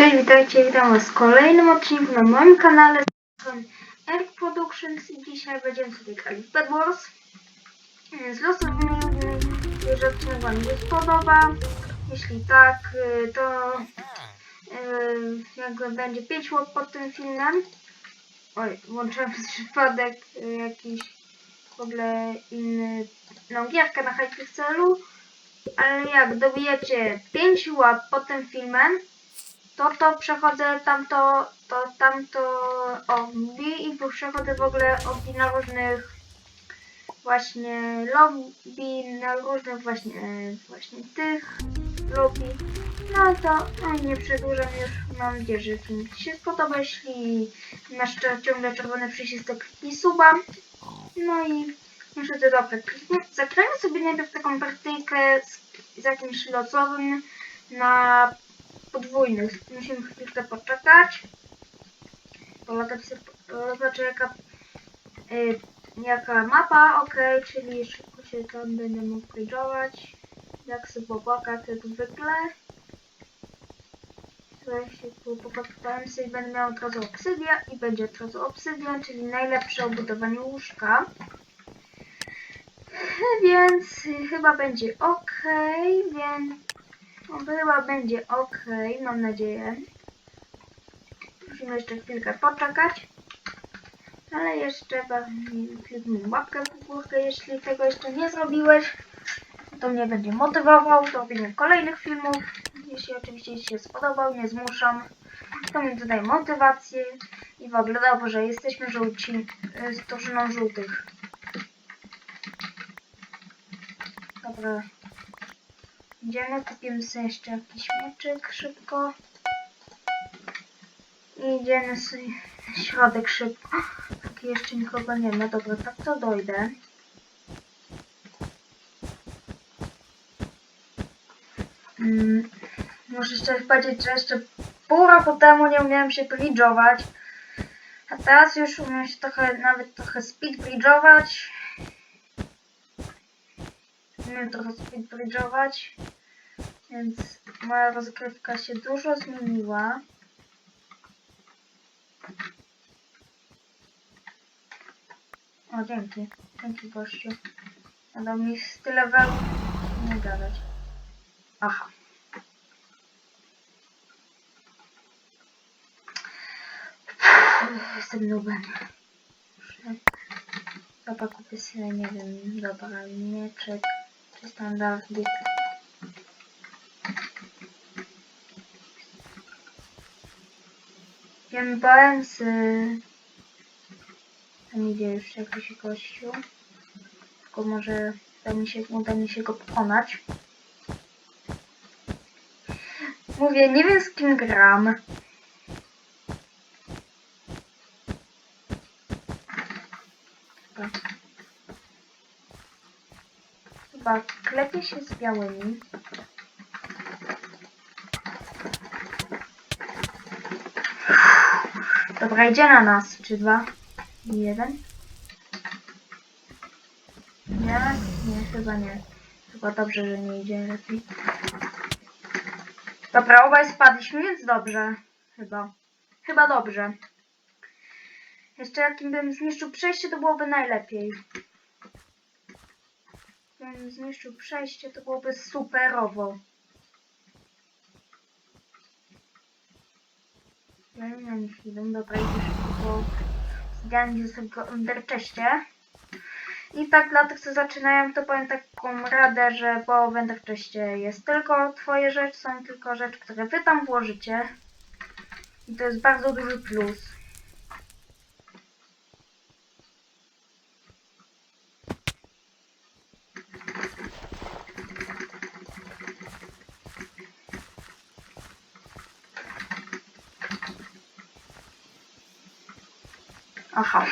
Cześć, witajcie, witam was w kolejnym odcinku na moim kanale Eric Productions i dzisiaj będziemy sobie grali w Bed Wars z losowymi ludźmi. Jeżeli odcinek wam się spodoba, jeśli tak, y, to y, jakby będzie 5 łap pod tym filmem. Oj, włączyłem przez przypadek jakiś w ogóle inny, no gierkę na Hypixelu. Ale jak dobijecie 5 łap pod tym filmem, to to przechodzę tamto, to tamto obi i przechodzę w ogóle obi na różnych właśnie lobby, na różnych właśnie, właśnie tych lobby. No to no, nie przedłużam już, mam nadzieję, że film Ci się spodoba, jeśli masz ciągle czerwony przycisk, to kliknij suba. No i myślę, że dobra, zagrajmy sobie najpierw taką partyjkę z, z jakimś losowym na podwójnych. Musimy chwilkę poczekać. Polatać sobie, zobaczę jaka, y, jaka mapa, ok, czyli szybko się tam będę mógł page'ować. Jak sobie popłakać jak zwykle. Tutaj się tu popakowałem sobie i będę miał od razu obsydia i będzie od razu obsydian, czyli najlepsze obudowanie łóżka. Więc chyba będzie ok, więc no, chyba będzie ok, mam nadzieję. Musimy jeszcze chwilkę poczekać. Ale jeszcze kliknij łapkę w górkę, jeśli tego jeszcze nie zrobiłeś. To mnie będzie motywował do robienia kolejnych filmów. Jeśli oczywiście Ci się spodobał, nie zmuszam. To mi dodaje motywację. I w ogóle dobrze, jesteśmy żółci, y, z drużyną żółtych. Dobra. Idziemy, kupimy sobie jeszcze jakiś mieczyk szybko. I idziemy sobie na środek szybko. Taki jeszcze nikogo nie ma. Dobra, tak to dojdę. Mm, muszę jeszcze powiedzieć, że jeszcze pół roku temu nie umiałem się bridge'ować. A teraz już umiem się trochę, nawet trochę speed bridge'ować. Umiem trochę speed bridge'ować. Więc moja rozgrywka się dużo zmieniła. O, dzięki. Dzięki gościu. Nadał mi tyle wełny. Nie gadać. Aha. Uff, Jestem nubem. Dobra, kupię sobie, nie wiem, dobra, mieczek czy standardik. Wiem, bałem z... Tam idzie już jakiś gościu. Tylko może uda mi się, uda mi się go pokonać. Mówię, nie wiem z kim gram. Chyba. Chyba klepie się z białymi. Dobra, idzie na nas. Czy dwa? Jeden? Nie? Nie, chyba nie. Chyba dobrze, że nie idzie lepiej. Dobra, obaj spadliśmy, więc dobrze. Chyba. Chyba dobrze. Jeszcze jakim bym zniszczył przejście, to byłoby najlepiej. Gdybym zniszczył przejście, to byłoby superowo. Ja nie chwilę, dobra, idę szybko po zdjęciu sobie w Enderczeście. I tak dla tych, co zaczynają, to powiem taką radę, że po Enderczeście jest tylko twoje rzeczy, są tylko rzeczy, które wy tam włożycie. I to jest bardzo duży plus. Aha.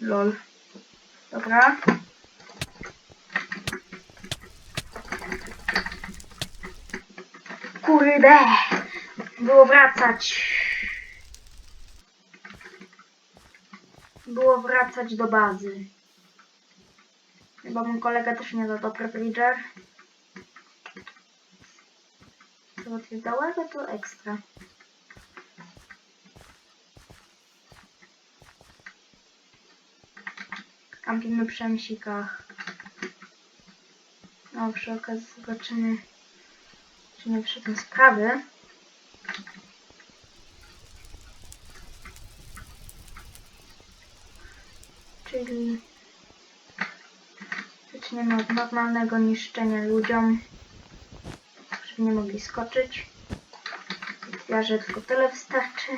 Lol. Dobra. Kurde. Było wracać. Było wracać do bazy. Chyba mój kolega też nie za dobry bridger. Co odwiedałego to ekstra. Kampimy przy msikach. No, przy okazji zobaczymy, czy nie wszedłem sprawy. Czyli zaczniemy od normalnego niszczenia ludziom, żeby nie mogli skoczyć. Ja, że tylko tyle wystarczy.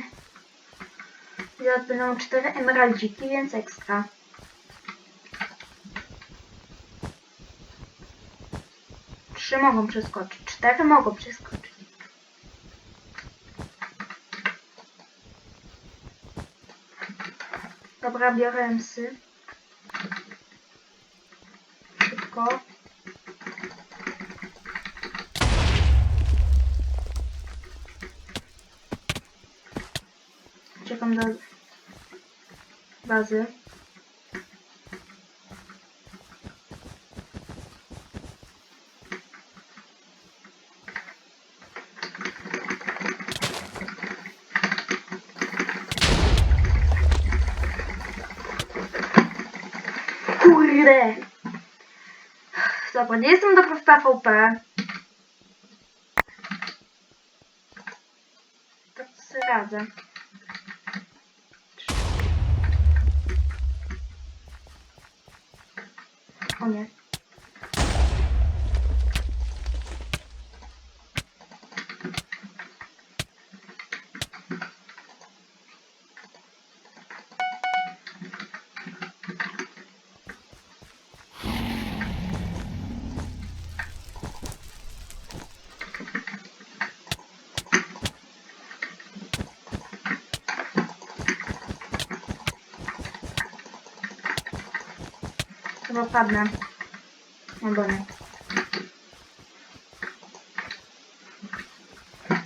Zaraz będą cztery emeraldziki, więc ekstra. Trzy mogą przeskoczyć, cztery mogą przeskoczyć. Dobra, biorę emsy. Szybko. Czekam do bazy. Kurde! Dobra, nie jestem dobry w PvP. Tak sobie radzę. O nie. Chyba padnę. Albo nie.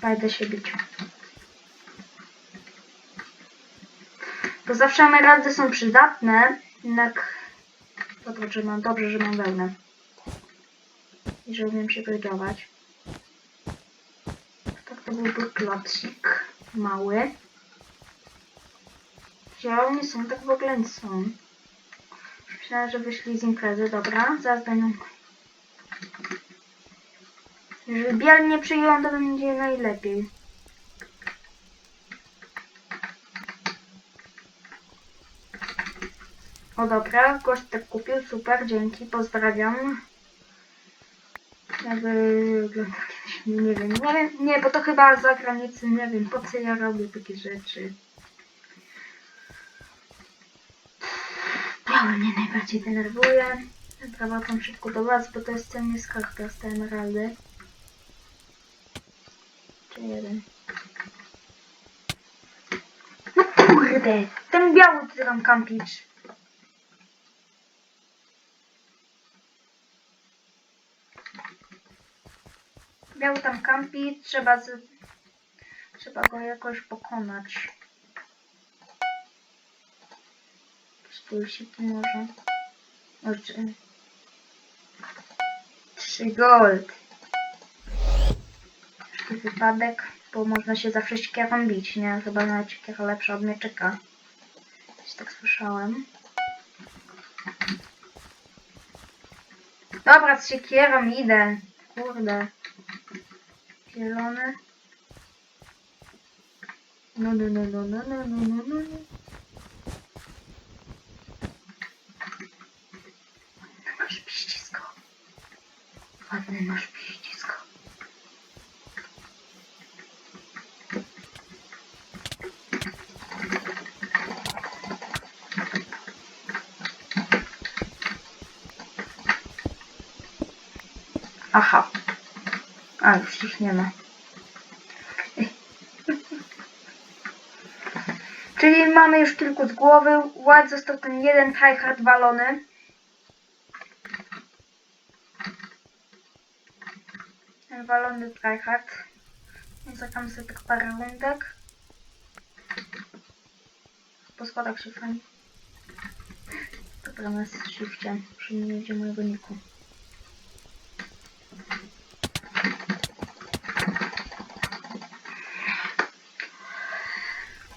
Będę się bić. Bo zawsze emeraldy są przydatne, jednak dobrze, że mam, dobrze, że mam wełnę. I że umiem się wydawać. Tak to byłby klocik mały. Zieloni są, tak w ogóle nie są. Myślałem, że wyszli z imprezy, dobra, zaraz będą. Jeżeli biel nie przyjdą, to będzie najlepiej. O dobra, gość tak kupił, super, dzięki, pozdrawiam. Jakby nie wiem, nie wiem, nie, bo to chyba za granicą, nie wiem, po co ja robię takie rzeczy. Biały mnie najbardziej denerwuje. Wracam szybko do was, bo to jest cenny skarb teraz te emeraldy. Czy jeden? No kurde! Ten biały ty tam kampisz. Biały tam kampi, trzeba z... Trzeba go jakoś pokonać. Spójrz się tu może. Może. Trzy gold. Taki wypadek, bo można się zawsze siekierą bić, nie? Chyba nawet siekiera lepsza od mieczyka. Coś tak słyszałem. Dobra, z siekierą idę. Kurde. Zielony. No, no, no, no, no, no, no, no, no. Masz piścisko. Ładny masz piścisko. Aha. A, już ich nie ma. Czyli mamy już kilku z głowy. White został ten jeden tryhard walony. Walony tryhard. Zaczekam sobie tak parę rundek. Po schodach się fajnie. Dobra, na shifcie. Przyjmijcie mojego niku.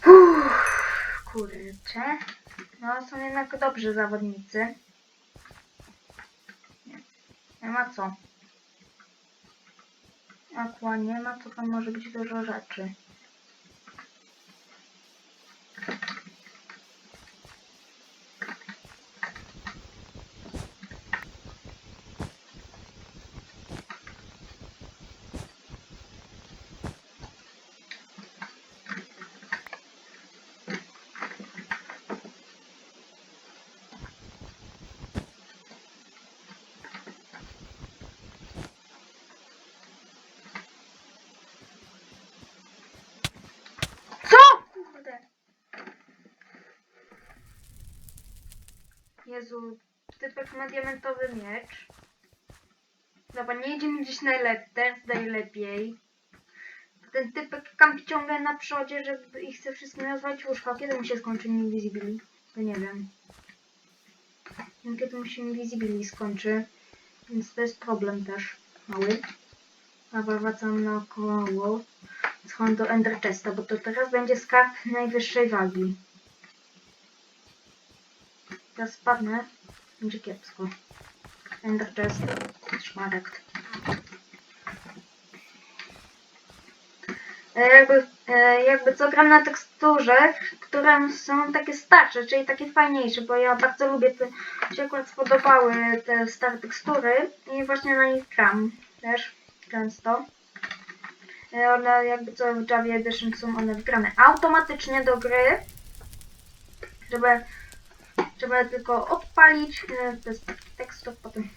Uff, kurczę. No, są jednak dobrzy zawodnicy. ma co. Aqua nie ma, to tam może być dużo rzeczy. Co? Kurde. Jezu, typek ma diamentowy miecz. Dobra, nie idzie mi gdzieś najlepiej. Ten typek kampi ciągle na przodzie, żeby ich chce wszystkim nazwać łóżko. Kiedy mu się skończy Invisibility? To nie wiem. Kiedy mu się Invisibility skończy. Więc to jest problem też. Mały. Dobra, wracam naokoło. Schowam do Ender Chesta, bo to teraz będzie skarb najwyższej wagi. Teraz spadnę. Będzie kiepsko. Ender Chest. Szmarek. E, Jakby, e, jakby co gram na teksturze, które są takie starsze, czyli takie fajniejsze, bo ja bardzo lubię te, się akurat spodobały te stare tekstury i właśnie na nich gram też często. E, One jakby co w Java Edition są one wgrane automatycznie do gry. Żeby, żeby tylko odpalić. e, taki tekstur, potem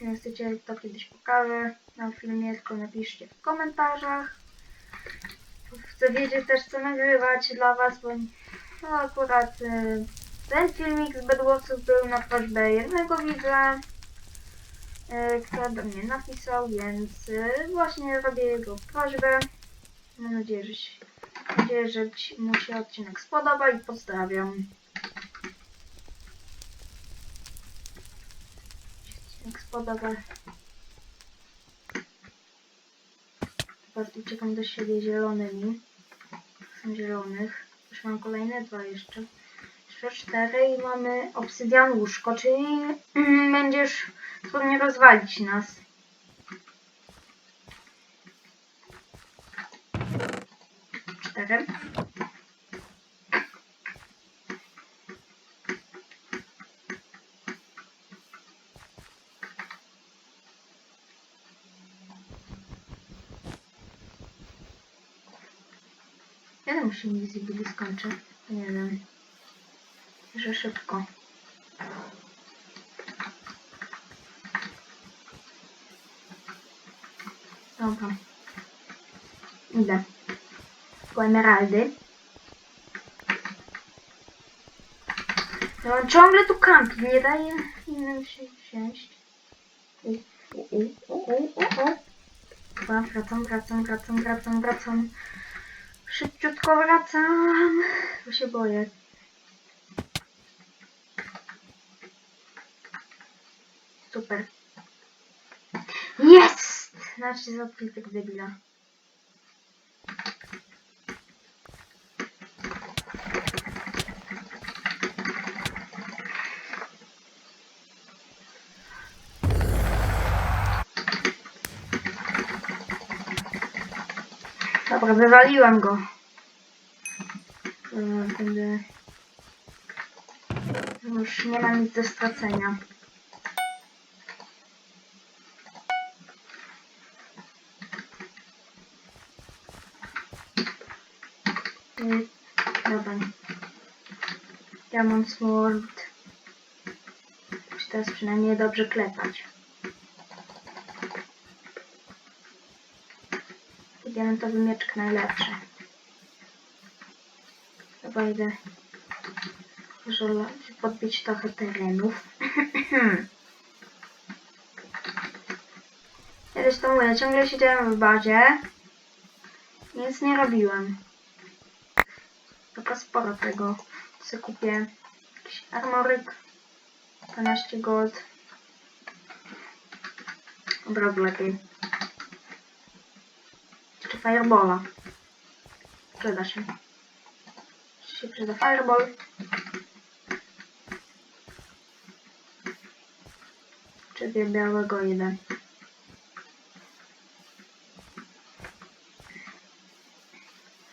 jak chcecie to kiedyś pokażę na filmie, tylko napiszcie w komentarzach. Chcę wiedzieć też co nagrywać dla was, bo no akurat e, ten filmik z Bedwarsów był na prośbę jednego widza e, kto do mnie napisał, więc e, właśnie robię jego prośbę. Mam nadzieję, że, nadzieję, że mu się odcinek spodoba i pozdrawiam. Odcinek spodoba. Teraz uciekam do siebie zielonymi. Są zielonych. Już mam kolejne dwa jeszcze. Trzy, cztery i mamy obsydian łóżko, czyli mm, będziesz trudnie rozwalić nas. Cztery. Kiedy musi Invisibility skończy? Nie wiem. Że szybko. Dobra. Idę. Po emeraldy. No ciągle tu kampi, nie daje innym się u. Dobra, wracam, wracam, wracam, wracam, wracam. Szybciutko wracam, bo się boję. Super. Jest! Znaczy za tak debila. Dobra, wywaliłem go. Będę... Już nie ma nic do stracenia. Y, Dobra. Diamond Sword. Muszę teraz przynajmniej dobrze klepać. Diamentowy mieczek najlepszy. Chyba idę żeby podbić trochę terenów. Kiedyś to mówię, ciągle siedziałem w bazie. Nic nie robiłem. Tylko sporo tego. Co kupię? Jakiś armoryk. 12 gold. Dobra, lepiej. Firebola. Przyda się. Się przyda Fireball. Czyli białego idę.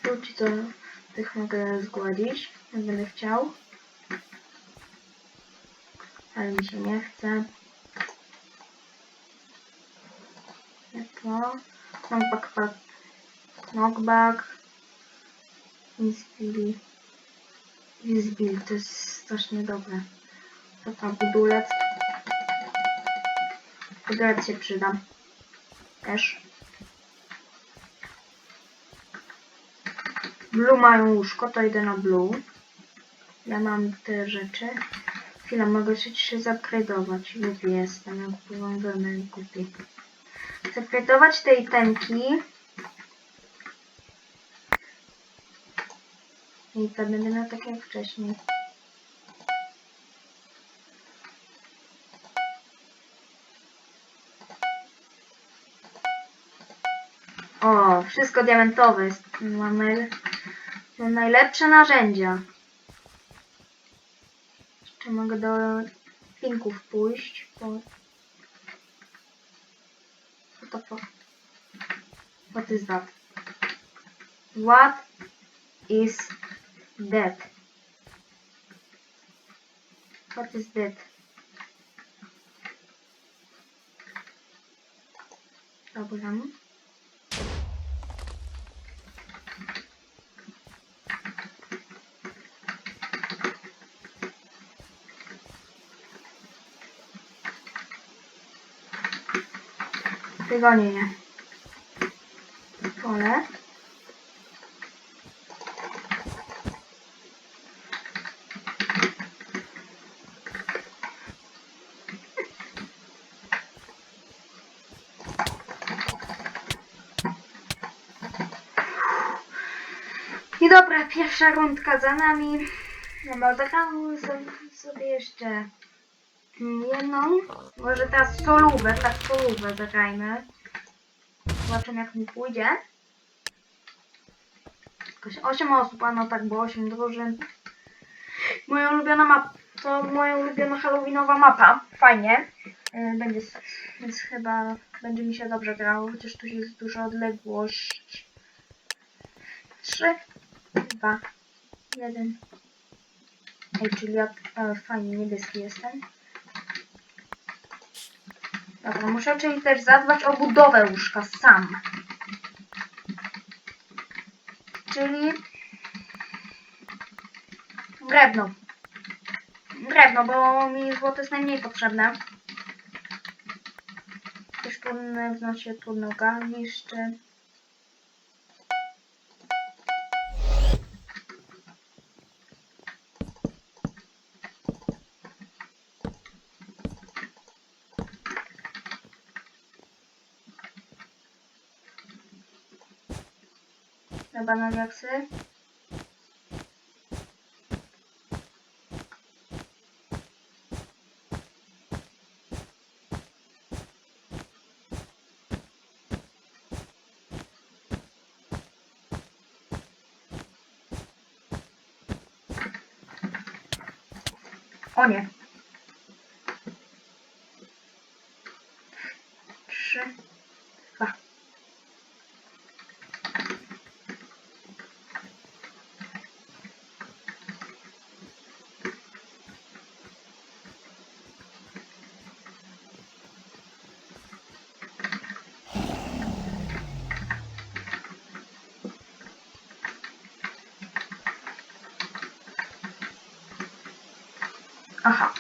Ludzi to tych mogę zgładzić, jak będę chciał. Ale mi się nie chce. Ja to mam backpack knockback. Inspili. Inspil, to jest strasznie dobre. To tam budulec. Budulec się przyda. Też. Blue mają łóżko, to idę na blue. Ja mam te rzeczy. Chwila, mogę się upgrade'ować. Głupi jestem, ja kupowałam wełnę i kupię. Upgrade'ować te itemki. To będę miał tak jak wcześniej. O, wszystko diamentowe jest. Najlepsze narzędzia. Jeszcze mogę do pinków pójść. Bo... Co to po... What is that? What is that? What is? Dobra. Wygonię je. Pole. I dobra, pierwsza rundka za nami. Dobra, zagramy sobie, sobie jeszcze jedną. Może teraz solówę, tak solówę zagrajmy. Zobaczymy jak mi pójdzie. Jakoś 8 osób, a no tak, bo 8 drużyn. Moja ulubiona mapa, to moja ulubiona halloweenowa mapa. Fajnie. Y, Będzie, więc chyba będzie mi się dobrze grało, chociaż tu jest duża odległość. 3, 2, 1. Ej, czyli ja fajnie niebieski jestem. Dobra, muszę czyli też zadbać o budowę łóżka sam. Czyli drewno. Drewno, bo mi złoto jest najmniej potrzebne. Też trudne, w sensie trudno garniszczy. Chyba na diaksy. Aha.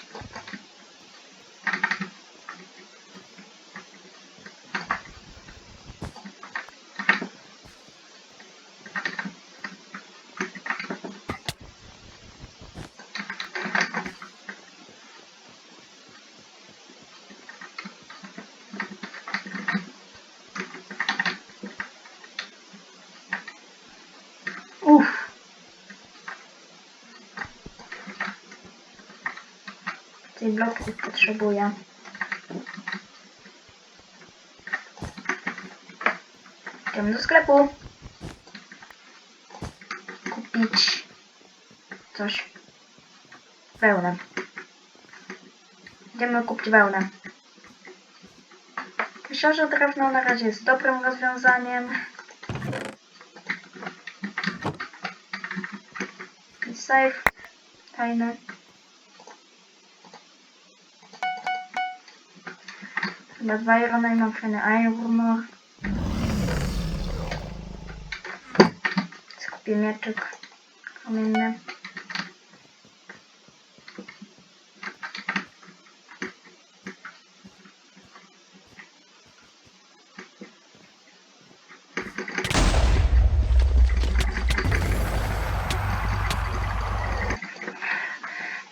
Uff. Tej bloków potrzebuję. Idziemy do sklepu. Kupić coś. Wełnę. Idziemy kupić wełnę. Myślę, że drewno na razie jest dobrym rozwiązaniem. safe. Tajny. Chyba dwa Irona i mam fajny Ironor. Skupię mieczyk kamienny.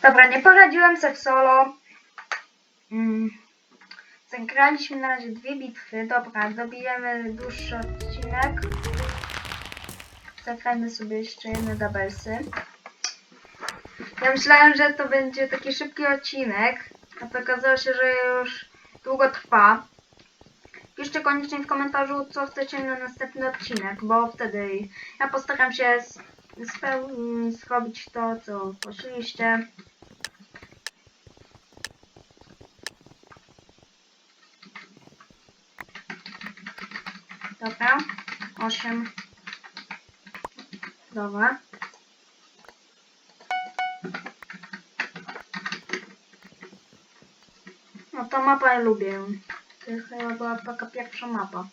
Dobra, nie poradziłem se w solo. Mm. Zagraliśmy na razie dwie bitwy. Dobra, dobijemy dłuższy odcinek. Zagrajmy sobie jeszcze jedne doublesy. Ja myślałem, że to będzie taki szybki odcinek, a okazało się, że już długo trwa. Piszcie koniecznie w komentarzu, co chcecie na następny odcinek, bo wtedy ja postaram się speł- zrobić to, co prosiliście. Dobra, 8. Dobra. No to mapa ja lubię. To chyba była taka pierwsza mapa.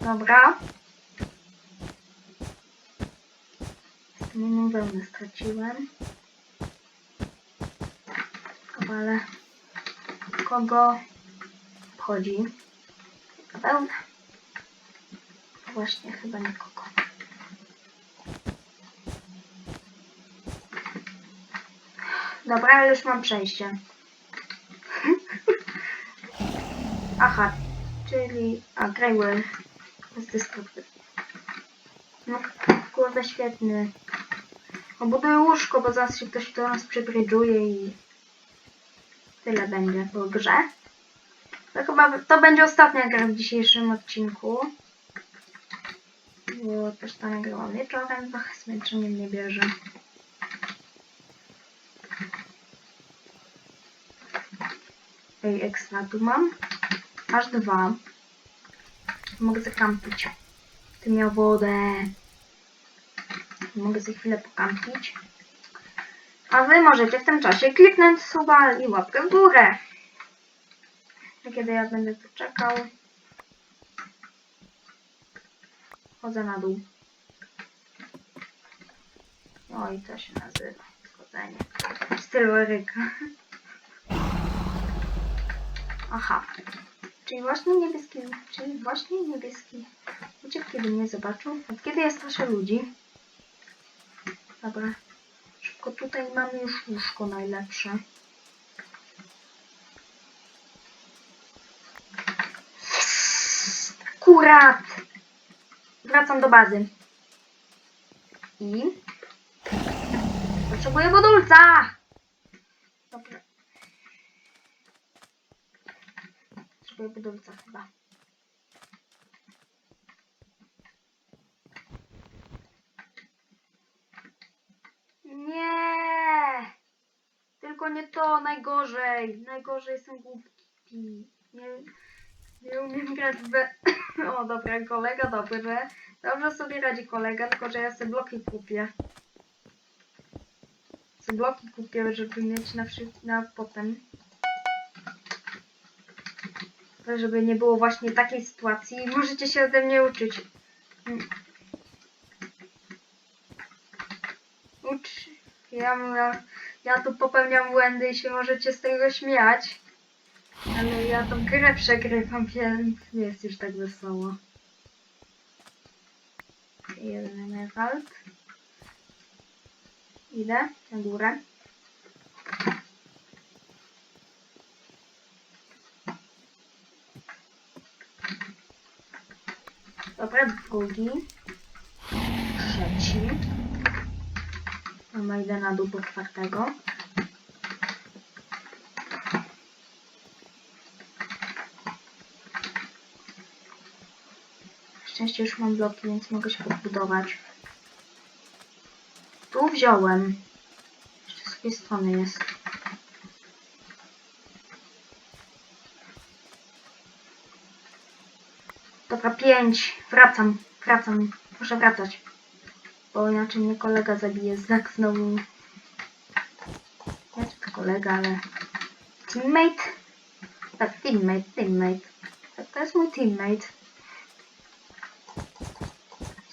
Dobra. Jedną wełnę straciłem. Ale kogo obchodzi wełna? Właśnie, chyba nikogo. Dobra, ale już mam przejście. Aha, czyli... A, Greywell. jest destruktyw. No, kurde, świetny. Obuduję łóżko, bo zaraz się ktoś do nas przybrydżuje i... Tyle będzie po grze. To chyba to będzie ostatnia gra w dzisiejszym odcinku. Bo też to nagrałam wieczorem, trochę zmęczenie mnie bierze. Ej, ekstra tu mam. Aż dwa. Mogę zakampić. Ty miał wodę. Mogę za chwilę pokampić. A wy możecie w tym czasie kliknąć suba i łapkę w górę. Kiedy ja będę tu czekał, chodzę na dół. Oj, to się nazywa schodzenie. W stylu Eryka. Aha. Czyli właśnie niebieski, czyli właśnie niebieski. Uciekł, kiedy mnie zobaczył. Od kiedy ja straszę ludzi? Dobra. Szybko tutaj mamy już łóżko najlepsze. Yes! Akurat! Wracam do bazy. I... Potrzebuję budulca! Dobra. Potrzebuję budulca chyba. Nie! Tylko nie to, najgorzej. Najgorzej są głupki. Nie, nie umiem grać w... O, dobra, kolega, dobrze. Dobrze sobie radzi kolega, tylko że ja sobie bloki kupię. Sobie bloki kupię, żeby mieć na, na potem. Żeby nie było właśnie takiej sytuacji. Możecie się ode mnie uczyć. Ucz. Ja, ja, ja tu popełniam błędy i się możecie z tego śmiać. Ale ja tą grę przegrywam, więc nie jest już tak wesoło. Jeden emerald. Idę na górę. Dobra, drugi. Mama idę na dół po szczęście już mam bloki, więc mogę się podbudować. Tu wziąłem. Jeszcze z tej strony jest. Dobra, pięć. Wracam, wracam. Muszę wracać. Bo inaczej mnie kolega zabije. Znak znowu. Jest to kolega, ale... Teammate? Tak, teammate, teammate. Tak, to jest mój teammate.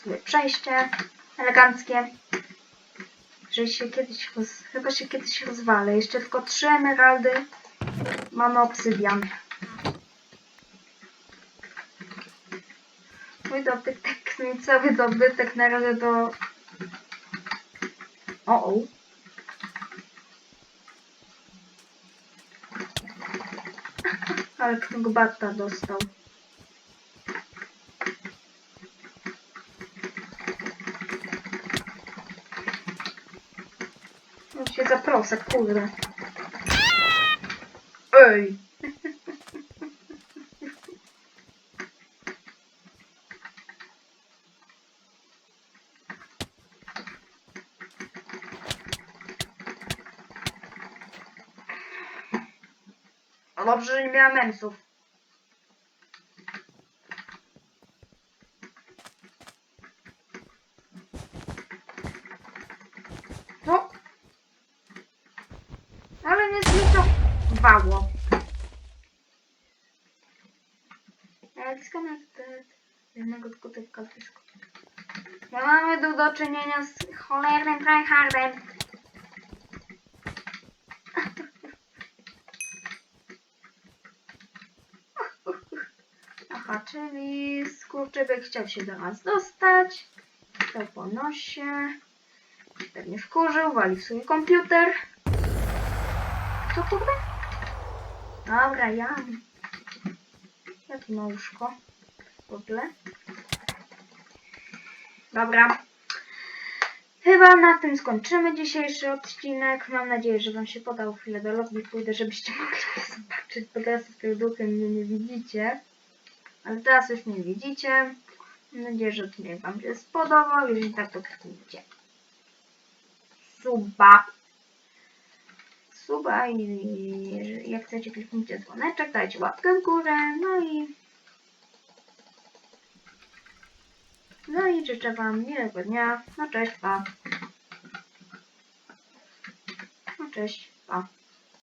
Sobie przejście. Eleganckie. Że się kiedyś roz... Chyba się kiedyś rozwalę. Jeszcze tylko trzy emeraldy. Mamy obsydian. Mój dobytek, mój cały dobytek na razie do... O, o. Ale kto go bata dostał. On się zaprosa, kurde. Ej! Dobrze, że nie miałem mensów. No. Ale nie zlutowało. Disconnected. Jednego tylko tylko wszystko. Ja mamy tu do czynienia z cholernym tryhardem. Aha, czyli skurczybyk chciał się do nas dostać. To po nosie. Pewnie wkurzył, wali w swój komputer. Co kurde? Dobra, ja. Ja tu na łóżko. Dobra. Chyba na tym skończymy dzisiejszy odcinek. Mam nadzieję, że Wam się podał chwilę do lobby. Pójdę, żebyście mogli zobaczyć, bo teraz z tym duchem mnie nie widzicie. Ale teraz już mnie widzicie. Mam nadzieję, że odcinek Wam się spodobał. Jeżeli tak, to kliknijcie suba. Suba i jak chcecie kliknijcie dzwoneczek, dajcie łapkę w górę, no i no i życzę Wam miłego dnia. No cześć, pa. No cześć, pa.